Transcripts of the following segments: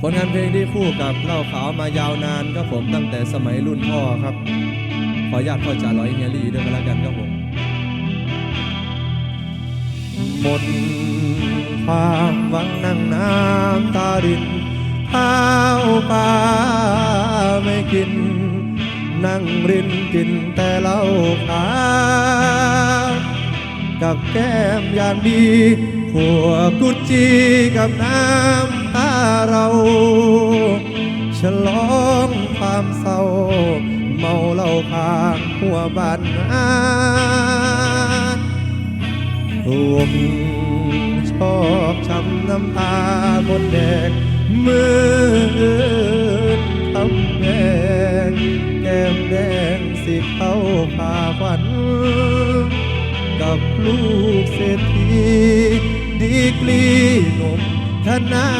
ผลงานเพลงที่คู่กับเหล่าขาวมายาวนานครับผมตั้งแต่สมัยรุ่นพ่อครับ ขอญาตพ่อจ่าร้อยเฮียรี่ด้วยกันแล้วกันครับผมหมดความหวังนั่งน้ำตารินข้าวปลาไม่กิน นั่งรินกินแต่เหล้าขาวกับแก้มอย่างดีขัวกุจีกับน้ำ เรา ฉลองความเศร้า เมาเหล้าขางหัวบ้านนาถูกชอบช้ำน้ำตาบนแดงมือทำแดงแก้มแดงสิเข้าพาควัน กับลูกเศรษฐีดีกรีหนุ่ม ธนา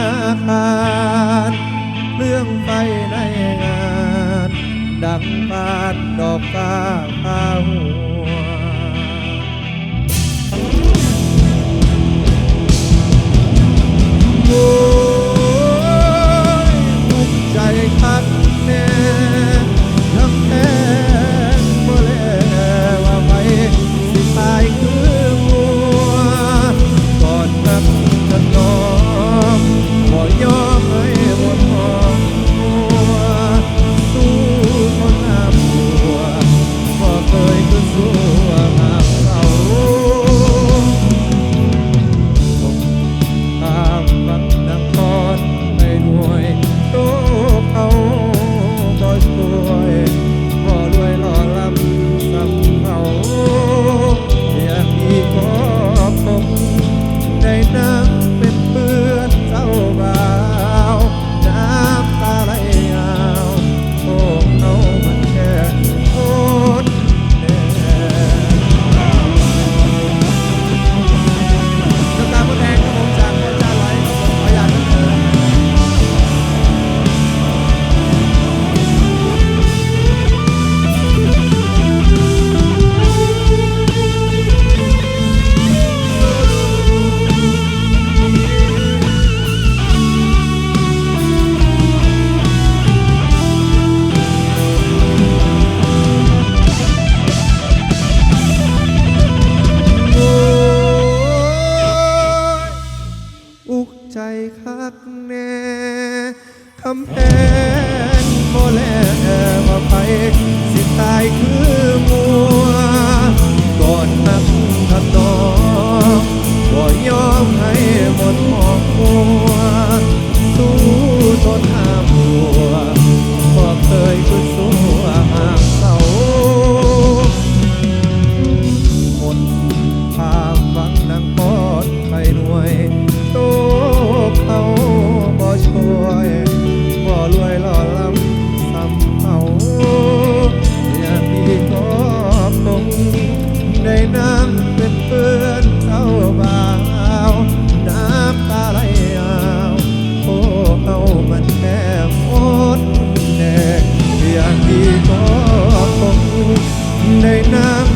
คารเรื่องไฟในงาน ดังปานดอกกาพาหัว ค อกคงได้น้ำ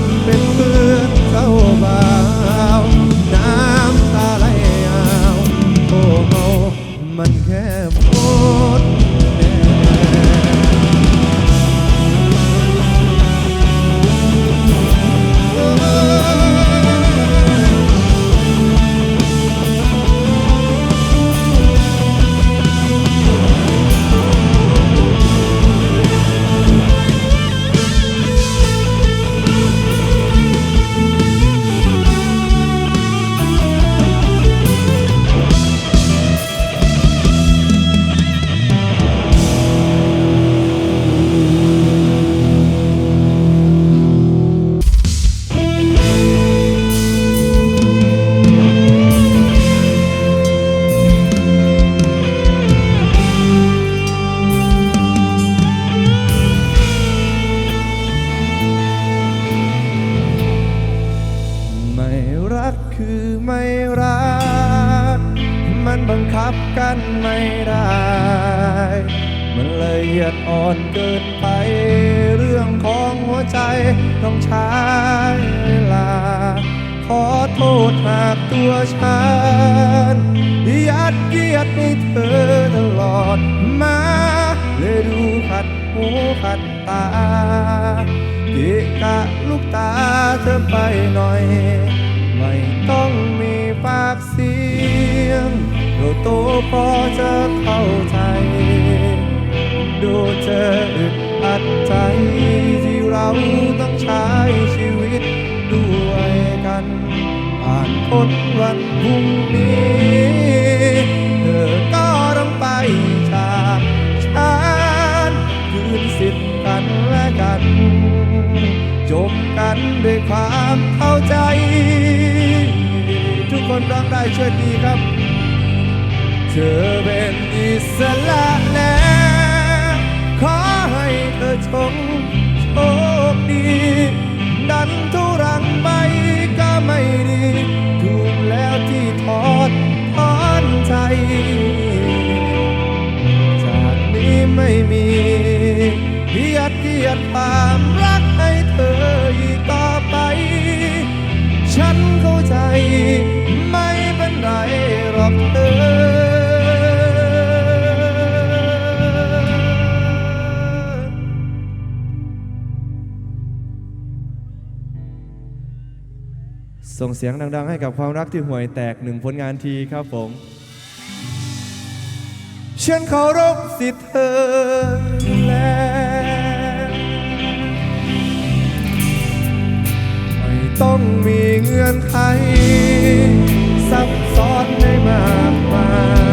เธออึดอัดใจที่เราต้องใช้ชีวิตด้วยกันผ่านพ้นวันพรุ่งนี้เธอก็ต้องไปจากฉันคืนสิทธิ์กันและกัน จบกันด้วยความเข้าใจ ทุกคนร้องได้ช่วยดีครับ เธอเป็นอิสระแล้ว เธอชงโชคดี ดันทุรังไปก็ไม่ดี ถูกแล้วที่ทอดทอนใจ จากนี้ไม่มีเพียดเยียดความรักให้เธออีกต่อไป ฉันเข้าใจ ไม่เป็นไรหรอกเธอ ส่งเสียงดัง ๆ ให้กับความรักที่ห่วยแตกหนึ่งผลงานทีครับผม ฉันเคารพสิทธิ์เธอแล้วไม่ต้องมีเงื่อนไขซับซ้อนให้มากมาย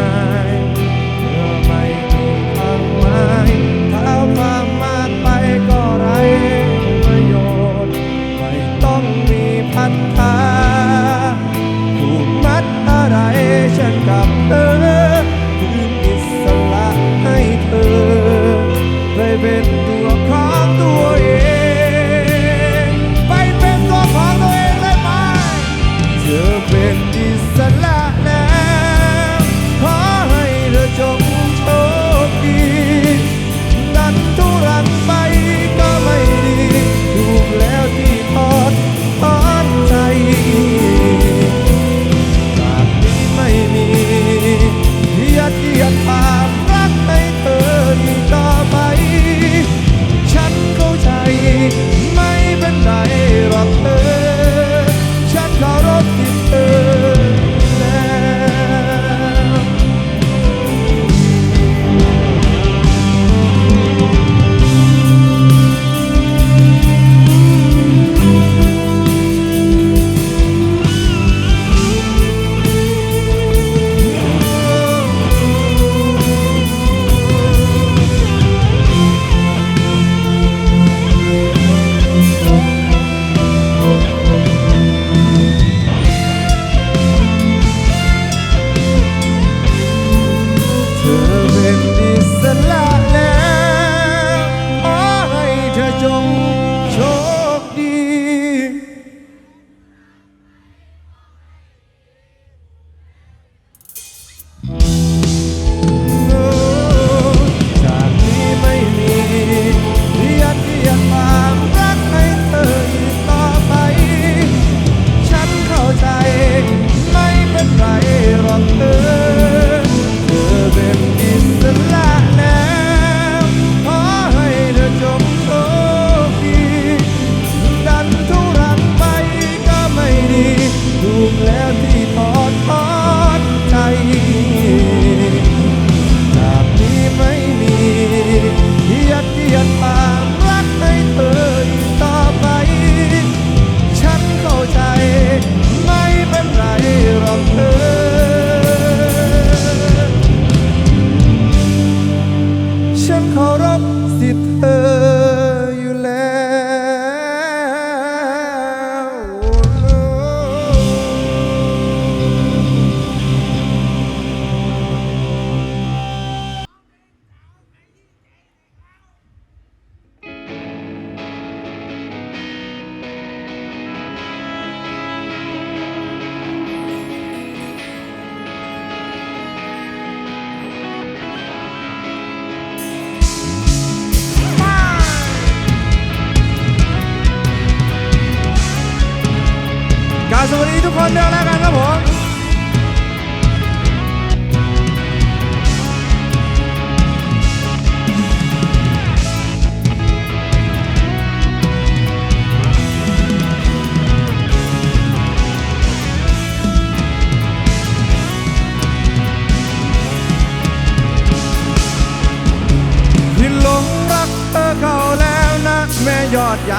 ใจ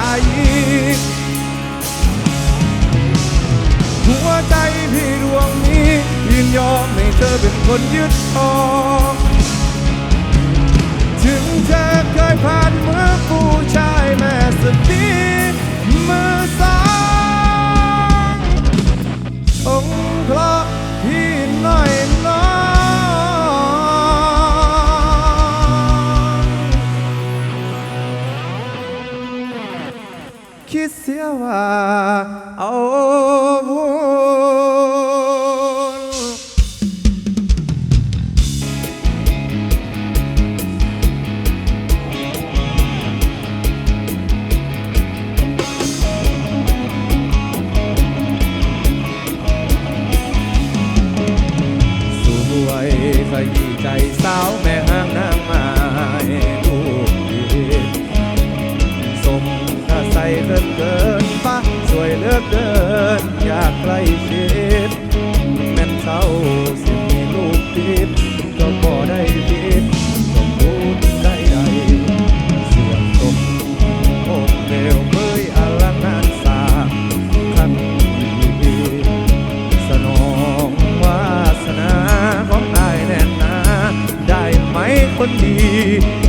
หัวใจพี่ดวงนี้ยินยอมให้เธอเป็นคนยึดครองถึงเธอเคยผ่านมือผู้ชายแม่สตีมือสางองค์พระ เสียว่าเอาบุ คนดี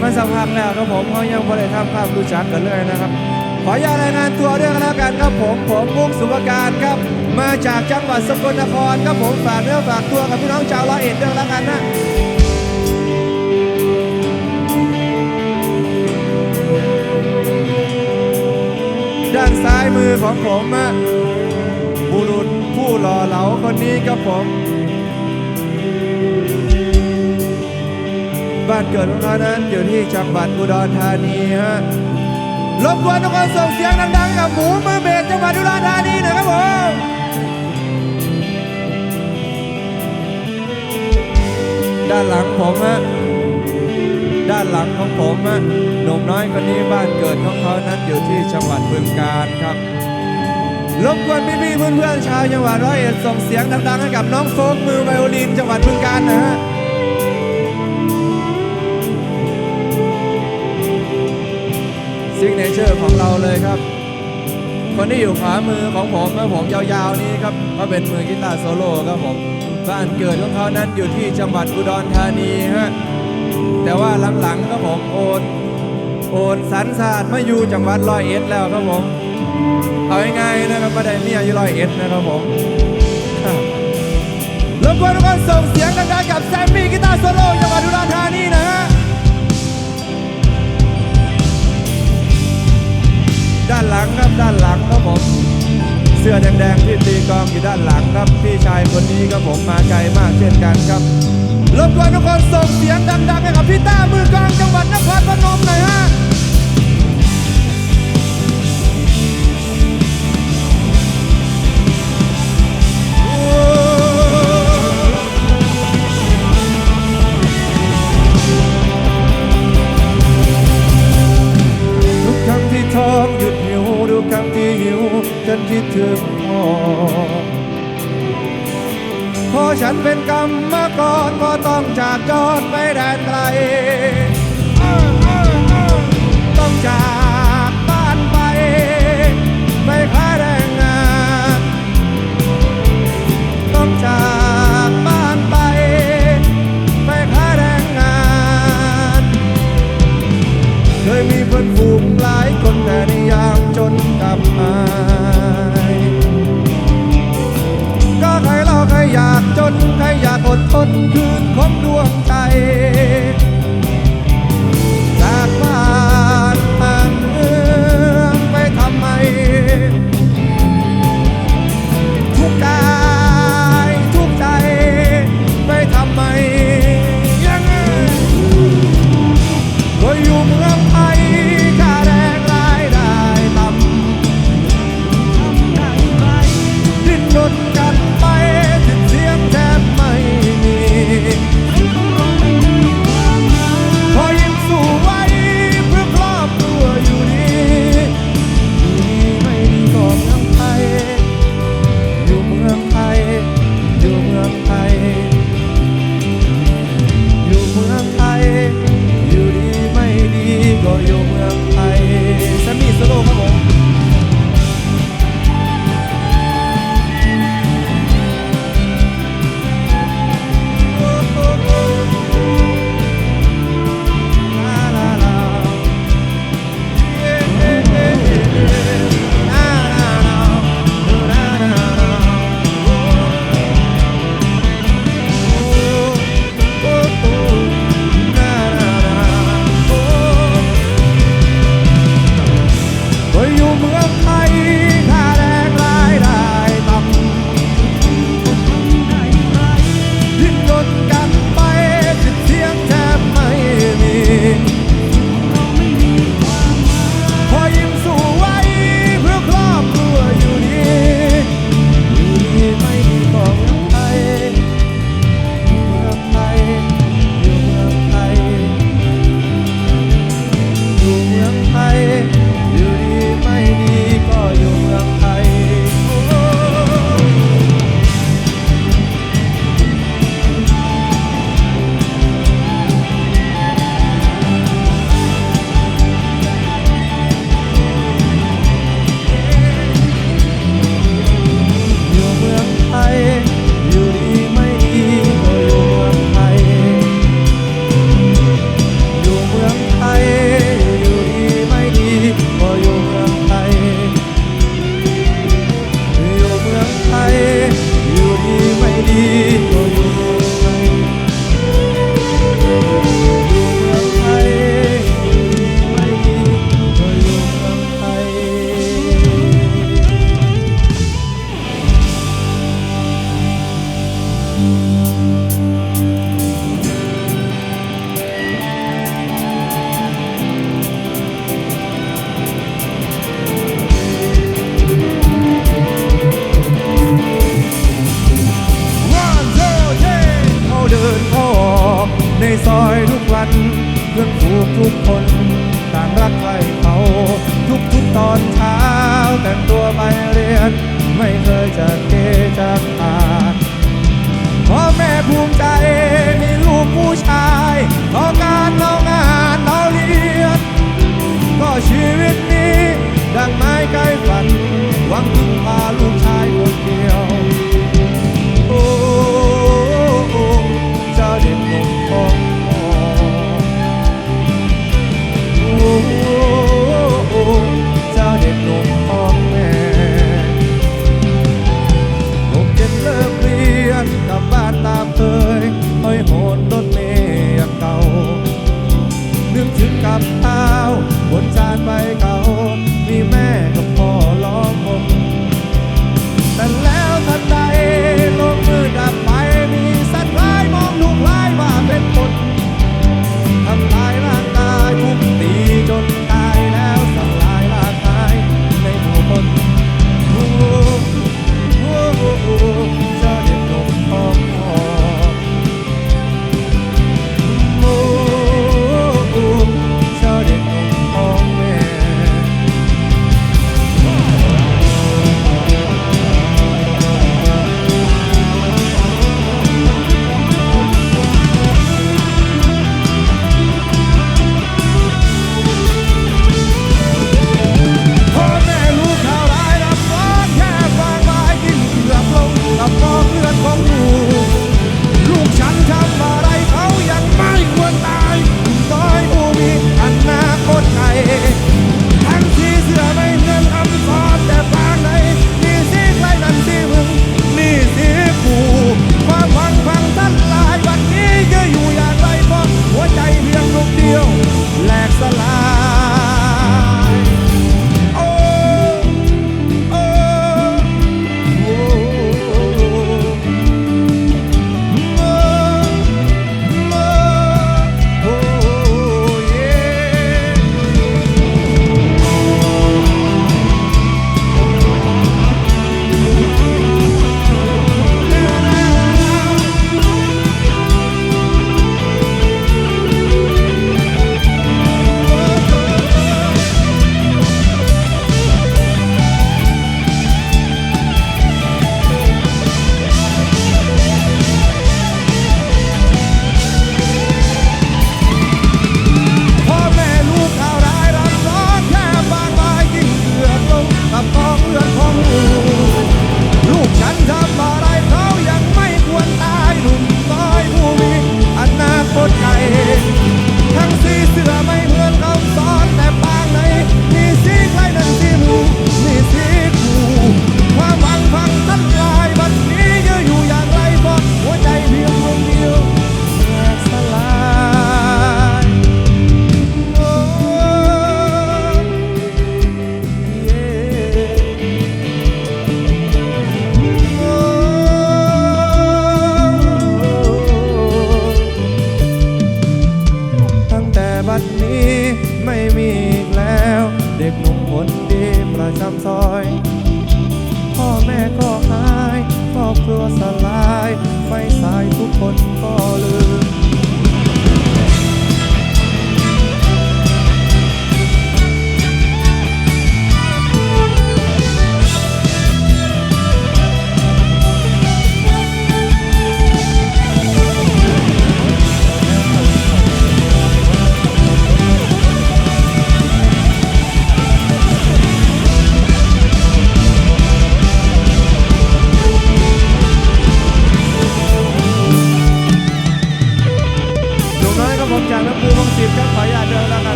เล่นมาสักพักแล้วครับผมเขายังไม่ได้ทำความรู้จักกันเลยนะครับขออนุญาตรายงานตัวด้วยกันแล้วกันครับผมผมมุกสุภการครับ มาจากจังหวัดสกลนครครับผมฝากเนื้อฝากตัวกับพี่น้องชาวร้อยเอ็ดด้วยกันแล้วกันนะด้านซ้ายมือของผมอะบุรุษผู้หล่อเหลาคนนี้ครับผม บ้านเกิดของเขานั้นอยู่ที่จังหวัดอุดรธานีฮะรบกวนทุกคนส่งเสียงดังๆกับหมูมือเบสจังหวัดอุดรธานีหน่อยครับผมด้านหลังผมฮะด้านหลังของผมฮะหนุ่มน้อยคนนี้บ้านเกิดของเขานั้นอยู่ที่จังหวัดบึงกาฬครับรบกวนพี่ๆเพื่อนๆชาวจังหวัดร้อยเอ็ดส่งเสียงดังๆให้กับน้องโฟกมือไวโอลินจังหวัดบึงกาฬนะฮะ ซิกเนเจอร์ของเราเลยครับ คนที่อยู่ขวามือของผมครับผมยาวๆนี้ครับก็เป็นมือกีตาร์โซโล่ครับผมบ้านเกิดของเขานั้นอยู่ที่จังหวัดอุดรธานีฮะแต่ว่าหลังๆครับผมโอนโอนสันสาดมาอยู่จังหวัดร้อยเอ็ดแล้วครับผมเอาง่ายๆนะครับไม่ได้เมียอยู่ร้อยเอ็ดนะครับผมครับรบกวนทุกคนส่งเสียงดังๆกับแซมมี่กีตาร์โซโล่จังหวัดอุดรธานี ด้านหลังครับด้านหลังครับผมเสื้อแดงๆที่ตีกองอยู่ด้านหลังครับพี่ชายคนนี้ครับผมมาไกลมากเช่นกันครับรบกวนทุกคนส่งเสียงดังๆให้กับพี่ต้ามือกลางจังหวัดนครพนมหน่อยฮะ ถึงพอพอฉันเป็นกรรมกรก็ต้องจากจอดไปแดนไกลต้องจากบ้านไป ไปขายแรงงาน ต้องจากบ้านไป ไปขายแรงงาน เคยมีเพื่อนฝูงหลายคนแต่ในยามจนกลับมา อยากจนใครอยากอดทนคืนของดวงใจ